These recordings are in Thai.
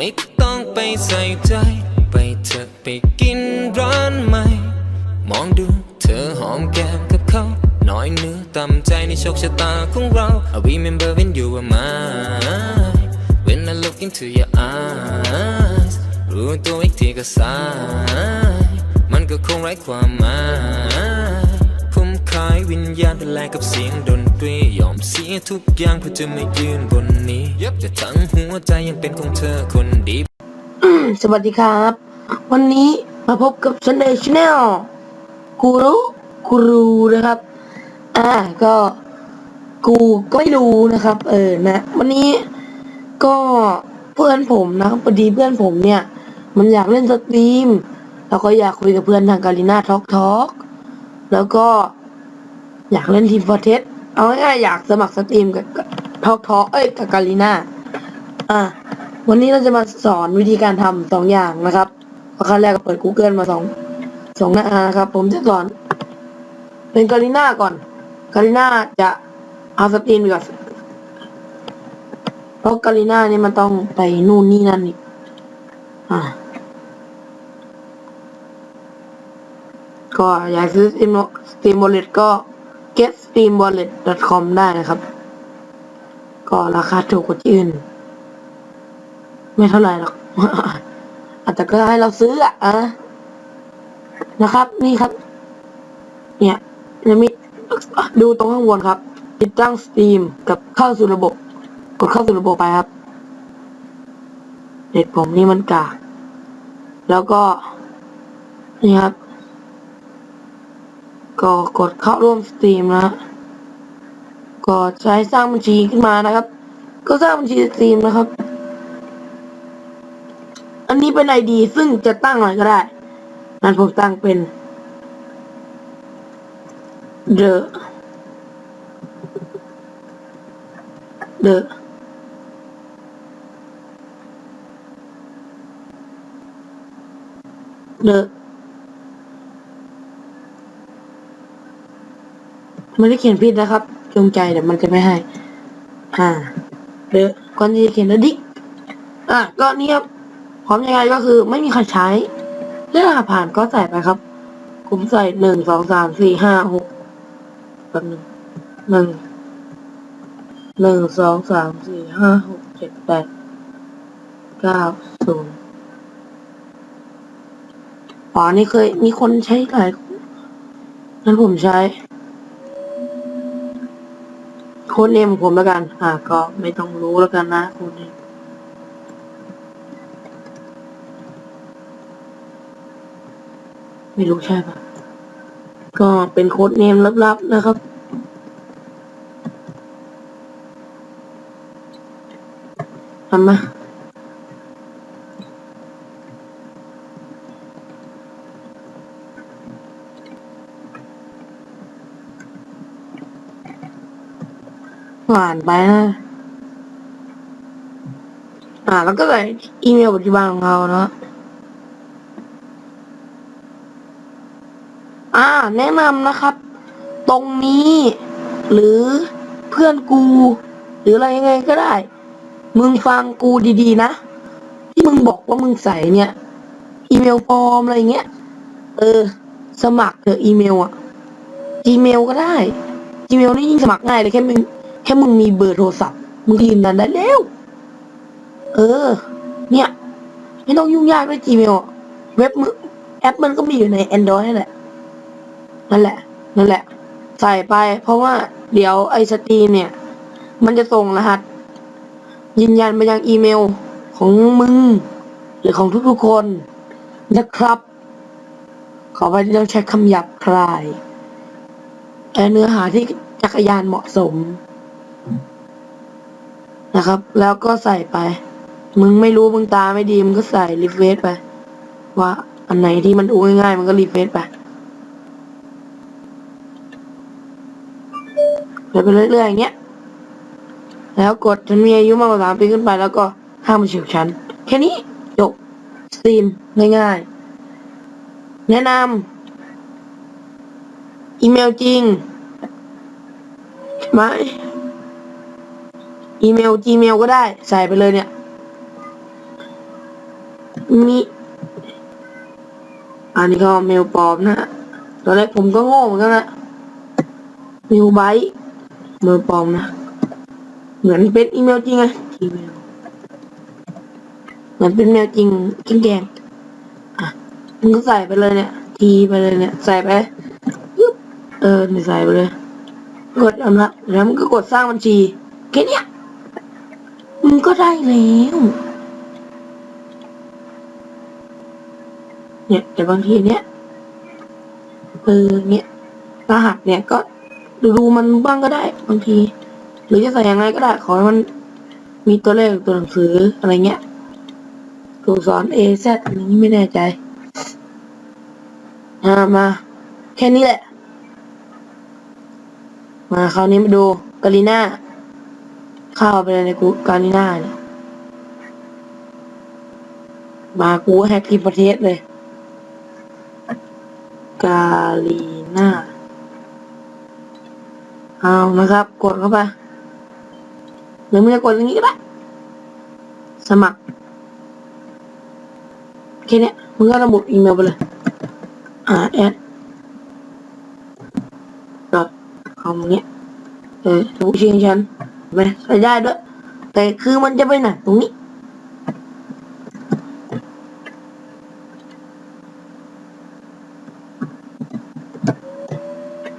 ไม่ต้องไปใส่ใจ ไปเถอไปกินร้านใหม่ มองดูเธอหอมแก้มกับเขา น้อยเนื้อต่ำใจในโชคชะตาของเรา I remember when you were mine when I look into your eyes รู้ตัวอีกทีก็สาย มันก็คงไร้ความหมาย วิญญาณเป็นแลกกับเสียงดนตรียอมเสียทุกอย่างเพื่อจะมายืนบนนี้แต่ทั้งหัวใจยังเป็นของเธอคนเดียวสวัสดีครับ วันนี้มาพบกับฉันในช anel กูรู้กูรู้นะครับ อ่าก็กูก็ไม่รู้นะครับ เออนะ วันนี้ก็เพื่อนผมนะครับพอดีเพื่อนผมเนี่ย มันอยากเล่นสตรีม แล้วก็อยากคุยกับเพื่อนทางการีนาทอกทอกแล้วก็ อยากเล่นทีมฟอร์เทสเอาง่ายๆอยากสมัครสตรีมกับทอกทอเอ้ยกับการีนาอ่าวันนี้เราจะมาสอนวิธีการทำสองอย่างนะครับขั้นแรกก็เปิด Google มาสองสองหน้านะครับ ผมจะสอน เป็นการีน่าก่อนการีน่าจะเอาสตรีมดีกว่าเพราะการีน่านี่มันต้องไปนู่นนี่นั่นอีกอ่าก็อยากซื้อสตรีมสตรีมวอลเลตก็ SteamWallet.com ได้นะครับ ก็ราคาถูกกว่าที่อื่น ไม่เท่าไหร่หรอก อาจจะก็ให้เราซื้ออะนะครับ นี่ครับ เนี่ยจะมีดูตรงข้างบนครับ ติดตั้งสตรีมกับเข้าสู่ระบบ กดเข้าสู่ระบบไปครับเน็ตผมนี่มันกาก แล้วก็ นี่ครับ ก็กดเข้าร่วมสตรีมนะ ก็ใช้สร้างบัญชีขึ้นมานะครับ ก็สร้างบัญชีสตรีมนะครับ อันนี้เป็นไอดีซึ่งจะตั้งอะไรก็ได้นั้นผมตั้งเป็น the the the ไม่ได้เขียนผิดนะครับ จงใจเดี๋ยวมันจะไม่ให้ อ่าเดอะก่อนที่จะเขียน the dick อะก็นี่ครับพร้อมยังไงก็คือไม่มีใครใช้เรื่องหาผ่านก็ใส่ไปครับผมใส่หนึ่งสองสามสี่ห้าหกแบบหนึ่งหนึ่งหนึ่งสองสามสี่ห้าหกเจ็ดแปดเก้าศูนย์อ๋อนี่เคยมีคนใช้หลายคนงั้นผมใช้ ค้ดเนมของผมแล้วกัน อ่า ก็ไม่ต้องรู้แล้วกันนะคุณเนมไม่รู้ใช่ปะก็เป็นโค้ดเนมลับๆนะครับ ทำมา หวานไปนะอ่า แล้วก็ใส่อีเมลปัจจุบันของเราเนาะอ่า แนะนำนะครับ ตรงนี้ หรือเพื่อนกู หรืออะไรยังไงก็ได้ มึงฟังกูดีๆนะ ที่มึงบอกว่ามึงใส่เนี่ย อีเมลปลอมอะไรเงี้ย เออ สมัครเถอะอีเมลอะ Gmail ก็ได้ Gmail นี่ยิ่งสมัครง่ายเลยแค่มึง ค่มึงมีเบอร์โทรศัพท์มึงยืนยันได้แล้วเออ เนี่ย ไม่ต้องยุ่งยากด้วย Gmail เว็บมึงแอปมันก็มีอยู่ใน Android นั่นแหละ นั่นแหละ นั่นแหละ ใส่ไป เพราะว่าเดี๋ยวไอสตรีมเนี่ย มันจะส่งรหัส ยืนยันไปยังอีเมลของมึง หรือของทุกๆคนนะครับ ขอไปที่ต้องใช้คำหยาบคลาย และเนื้อหาที่จักรยานเหมาะสม นะครับ แล้วก็ใส่ไป มึงไม่รู้มึงตาไม่ดีมึงก็ใส่รีเฟซไป ว่าอันไหนที่มันดูง่ายๆมันก็รีเฟซไปไปเรื่อยๆอย่างเงี้ย แล้วกดฉันมีอายุมากกว่าสามปีขึ้นไป แล้วก็ห้ามมาเฉียวฉัน แค่นี้จบสตรีมง่ายๆ แนะนำอีเมลจริงใช่ไหม อีเมล Gmail ก็ได้ ใส่ไปเลยเนี่ย มี อันนี้ก็เมลปลอมนะ ตอนแรกผมก็โง่เหมือนกันนะเมลไบต์เมลปลอมนะ เหมือนเป็นอีเมลจริงไงทีเมลเหมือนเป็นเมลจริงกิ้งแกงอะมึงก็ใส่ไปเลยเนี่ย ทีไปเลยเนี่ย ใส่ไปเออใส่ไปเลย กดอันละแล้วมึงก็กดสร้างบัญชีแค่นี้ ก็ได้แล้ว เนี่ยแต่บางทีเนี่ยเออเนี่ยรหัสเนี่ยก็ดูมันบ้างก็ได้บางที หรือจะใส่ยังไงก็ได้ขอให้มันมีตัวเลขตัวหนังสืออะไรเงี้ยตัวสอน A Z อันนี้ไม่แน่ใจอ่ามา แค่นี้แหละ มาคราวนี้มาดูกาลิน่า เข้าไปเลยในกูกาลิน่าเนี่ยมากูแฮกที่ประเทศเลย กาลีน่า เอานะครับ กดเข้าไปหรือมึงจะกดอย่างนี้ก็ได้ สมัครแค่เนี้ยมึงก็ระบุอีเมลไปเลยอ่าแอด dot com เนี้ย เออถูกชื่อฉัน ไปใส่ได้ด้วย แต่คือมันจะไปไหนตรงนี้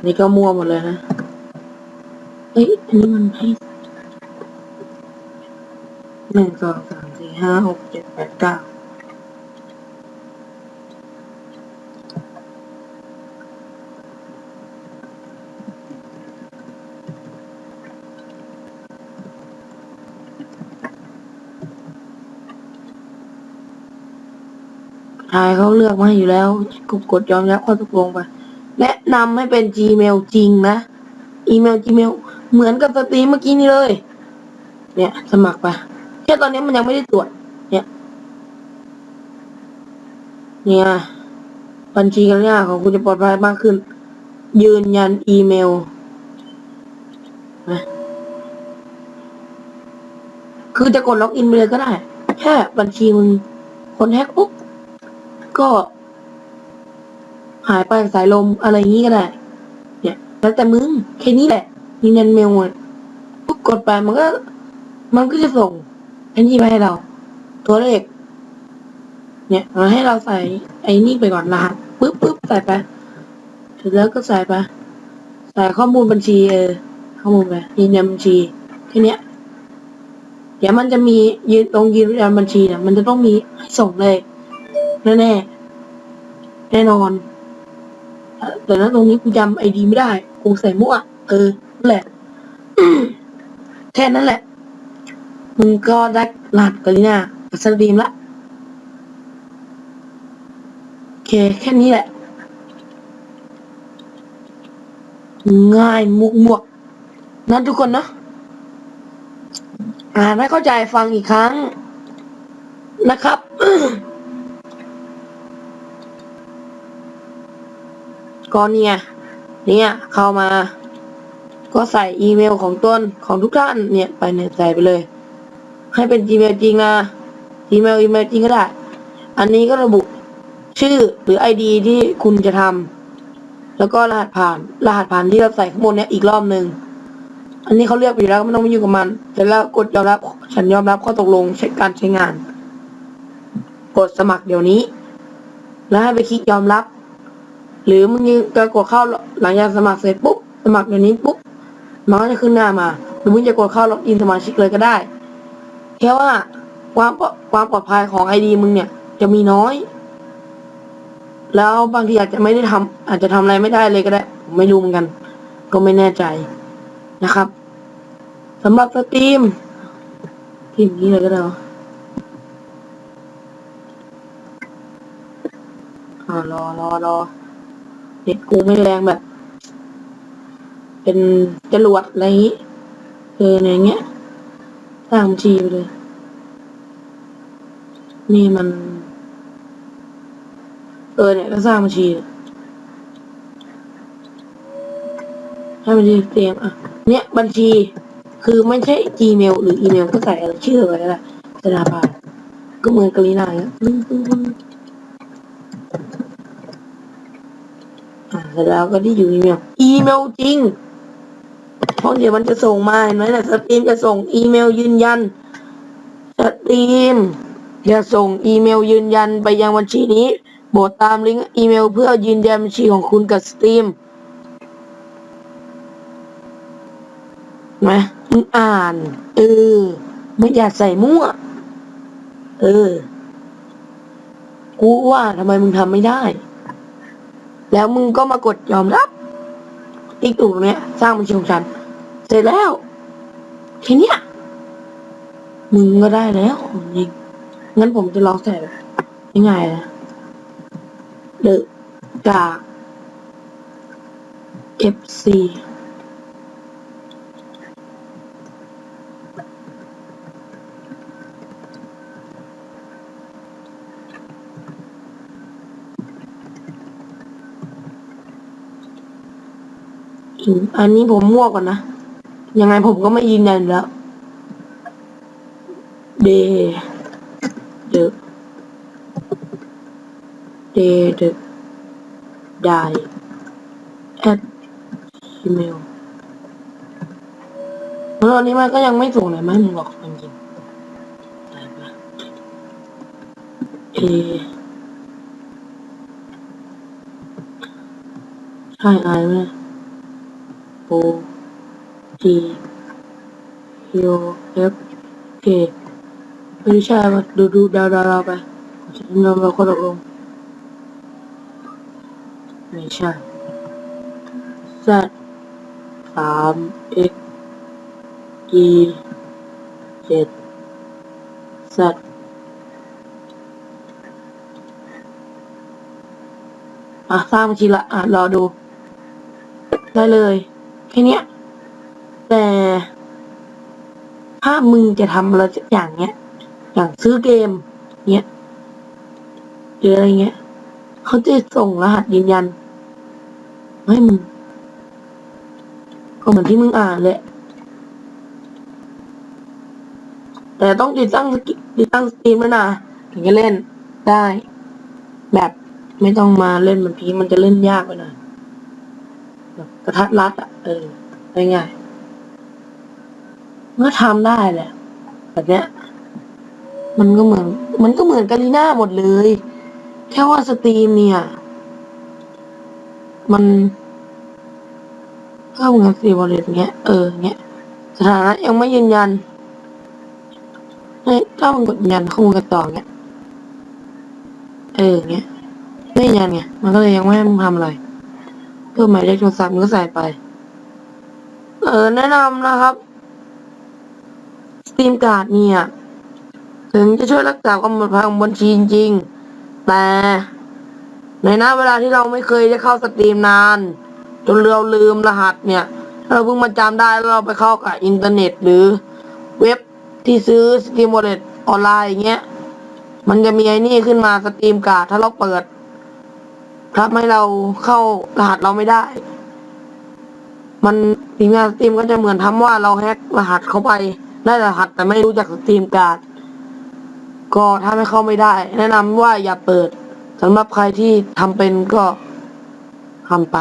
นี่ก็มั่วหมดเลยนะ เอ้ยอันนี้มันให้หนึ่งสองสามสี่ห้าหกเจ็ดแปดเก้าายเขาเลือกมาอยู่แล้วกดกดยอมรับข้อตกลงไปแนะนำให้เป็น Gmail จริงนะ อีเมล Gmail เหมือนกับสตรีมเมื่อกี้นี้เลย เนี่ย สมัครไปแค่ตอนนี้มันยังไม่ได้ตรวจ เนี่ย เนี่ย บัญชีกันยากของคุณจะปลอดภัยมากขึ้น ยืนยันอีเมลนะคือจะกดล็อกอินไปเลยก็ได้ แค่บัญชีมึงคนแฮกปุ๊บ ก็ หายไปสายลมอะไรอย่างนี้ก็ได้ เนี่ย แล้วแต่มึงแค่นี้แหละมีเงินเมลปุ๊บกดไปมันก็ มันก็จะส่งไอ้นี่มาให้เรา ตัวเลข เนี่ยมาให้เราใส่ไอ้นี่ไปก่อนรหัสปุ๊บปุ๊บใส่ไปเสร็จแล้วก็ใส่ไปใส่ข้อมูลบัญชีเออข้อมูลไปยืนยันบัญชีแค่นี้เดี๋ยวมันจะมียืนตรงยืนยันบัญชีเนี่ยมันจะต้องมีให้ส่งเลย แน่แน่แน่นอน แต่นั้นตรงนี้กูจำไอดีไม่ได้ กูใส่มั่วเออนั่นแหละแค่นั้นแหละ มึงก็ได้รหัสกาลิน่ากับสตรีมละโอเค แค่นี้แหละ ง่ายมุกมวกนั่นทุกคนเนาะอ่านไม่เข้าใจฟังอีกครั้งนะครับ ก็เนี่ย เนี่ยเข้ามา ก็ใส่อีเมลของต้นของทุกท่านเนี่ยไปเนี่ยใส่ไปเลย ให้เป็น Gmail จริงนะ Gmail อีเมลจริงก็ได้ อันนี้ก็ระบุชื่อหรือ ID ที่คุณจะทำแล้วก็รหัสผ่าน รหัสผ่านที่เราใส่ข้างบนเนี้ยอีกรอบหนึ่งอันนี้เขาเลือกไปอยู่แล้วไม่ต้องไปยุ่งกับมันเสร็จแล้วกดยอมรับฉันยอมรับข้อตกลงใช้การใช้งาน กดสมัครเดี๋ยวนี้ แล้วให้ไปคลิกยอมรับ หรือมึงจะกดเข้าหลังจากสมัครเสร็จปุ๊บสมัครเดี๋ยวนี้ปุ๊บมันก็จะขึ้นหน้ามา หรือมึงจะกดเข้าล็อกอินสมาชิกเลยก็ได้แค่ว่าความความปลอดภัยของไอดีมึงเนี่ย จะมีน้อย แล้วบางทีอาจจะไม่ได้ทำอาจจะทำอะไรไม่ได้เลยก็ได้ผมไม่รู้เหมือนกัน ก็ไม่แน่ใจนะครับสำหรับสตรีมพิมพ์นี้เลยก็ได้วะอ่ารอรอรอ เน็ตกูไม่แรงแบบ เป็นจรวดอะไรอย่างงี้เอออย่างเงี้ยสร้างบัญชีไปเลย นี่มัน เออเนี่ยก็สร้างบัญชีให้บัญชีเตรียมอะ เนี่ยบัญชีคือไม่ใช่ Gmail หรืออีเมลก็ใส่อะไรชื่ออะไรก็ได้ธนาคารก็เหมือนกาลีนาอย่างเงี้ย ปึ้งปึ้งปึ้งอ่เร็จแล้วก็ที่อยู่อีเมลอีเมลจริงเพราะเดี๋ยวมันจะส่งมาเห็นไหมนะสตรีมจะส่งอีเมลยืนยันสตรีมจะส่งอีเมลยืนยันไปยังบัญชีนี้โปรดตามลิงก์อีเมลเพื่อยืนยันบัญชีของคุณกับสตรีมไหมมึงอ่าน เออ ไม่อยากใส่มั่ว เออ กูว่าทำไมมึงทำไม่ได้ แล้วมึงก็มากดยอมรับอีกตรงเนี้ย สร้างบัญชีของฉัน เสร็จแล้ว ทีเนี้ยมึงก็ได้แล้วจริงงั้นผมจะลองใส่แบบง่ายๆนะเดอะจาก FC อืมอันนี้ผมมั่วก่อนนะ ยังไงผมก็ไม่ยืนยันแล้ว เดเดเดเดได้แอด gmail แล้วตอนนี้มันก็ยังไม่ส่งเลยไหมมึงบอกจริงได้ปะเอใช่ไอไหม O T U F K ไม่ใช่ป่ะดูดูดาวดาวดาวไปฉันเราเราก็ตกลงไม่ใช่ Z สาม X E เจ็ด Z อะ สร้างบัญชีละ อะ รอดู ได้เลย แค่เนี้ย แต่ถ้ามึงจะทำอะไรสักอย่างเนี้ย อย่างซื้อเกม เนี้ยหรืออะไรเงี้ย เขาจะส่งรหัสยืนยันให้มึงก็เหมือนที่มึงอ่านเลยแต่ต้องติดตั้งติดตั้งสตรีมแล้วนะถึงจะเล่นได้ แบบไม่ต้องมาเล่นเหมือนพีมันจะเล่นยากไปหน่อย กระทัดรัดอะเออง่ายๆมันก็ทำได้แหละแบบเนี้ย มันก็เหมือน มันก็เหมือนกาลีน่าหมดเลย แค่ว่าสตรีมเนี่ย มันก็เหมือนสี่บอลเลตเงี้ยเออเงี้ยสถานะยังไม่ยืนยันเฮ้ยถ้ามึงกดยันข้อมูลกันต่อเงี้ย เออเงี้ย ไม่ยันไง มันก็เลยยังไม่ให้มึงทำอะไร เพิ่มหมายเลขโทรศัพท์มันก็ใส่ไป เออ แนะนำนะครับสตรีมการ์ดเนี่ย ถึงจะช่วยรักษาความปลอดภัยของบัญชีจริงๆ แต่ ในหน้าเวลาที่เราไม่เคยได้เข้าสตรีมนาน จนเราลืมรหัสเนี่ย เราเพิ่งมาจำได้แล้วเราไปเข้ากับอินเทอร์เน็ต หรือเว็บที่ซื้อสตรีมวอลเล็ตออนไลน์อย่างเงี้ย มันจะมีไอ้นี่ขึ้นมาสตรีมการ์ดถ้าเราเปิด ทำให้เราเข้ารหัสเราไม่ได้ มันทีมงานสตรีมก็จะเหมือนทำว่าเราแฮกรหัสเข้าไป ได้รหัสแต่ไม่รู้จักสตรีมการ์ดก็ถ้าไม่เข้าไม่ได้ แนะนำว่าอย่าเปิดสำหรับใครที่ทำเป็นก็ทำไป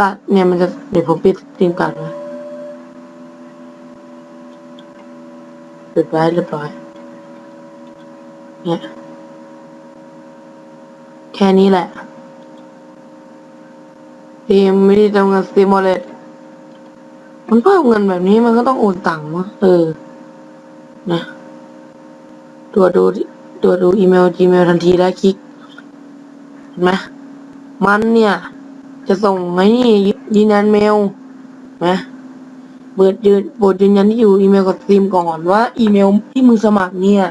ละเนี่ยมันจะเดี๋ยวผมปิดสตรีมการ์ดไว้ปิดไว้เรียบร้อยเนี่ย ค่นี้แหละสตรีมไม่ได้ทำงานสตรีมอลเลตมันเพิ่มเงินแบบนี้มันก็ต้องโอนตังค์วะเออ นะตรวจดูตรวดูอีเมล Gmail ทันทีแล้วคลิกเห็นไหมมันเนี่ย จะส่งไอ้นี่ยืนยันเมลนะเปิดยืนโปรดยืนยันที่อยู่อีเมลกับสตรีมก่อนว่า อีเมลที่มึงสมัครเนี่ย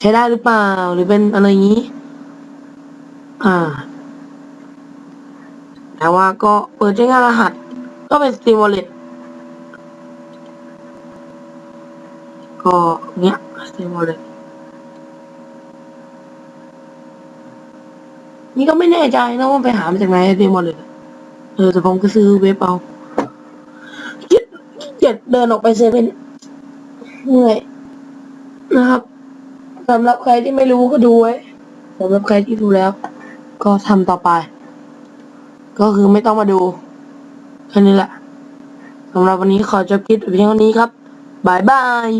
ใช้ได้หรือเปล่าหรือเป็นอะไรอย่างนี้ อ่า แต่ว่าก็เปิดใช้งานรหัส ก็เป็น Steam Wallet ก็เนี้ย Steam Wallet นี่ก็ไม่แน่ใจนะว่าไปหามาจากไหน Steam Wallet เออแต่ผมก็ซื้อเว็บเอาขี้เกียจเกียจเดินออกไปเซเว่นเหนื่อยนะครับสำหรับใครที่ไม่รู้ก็ดูไว้สำหรับใครที่ดูแล้ว ก็ทำต่อไป ก็คือไม่ต้องมาดูแค่นี้แหละสำหรับวันนี้ขอจบคลิปแต่เพียงเท่านี้ครับบายบาย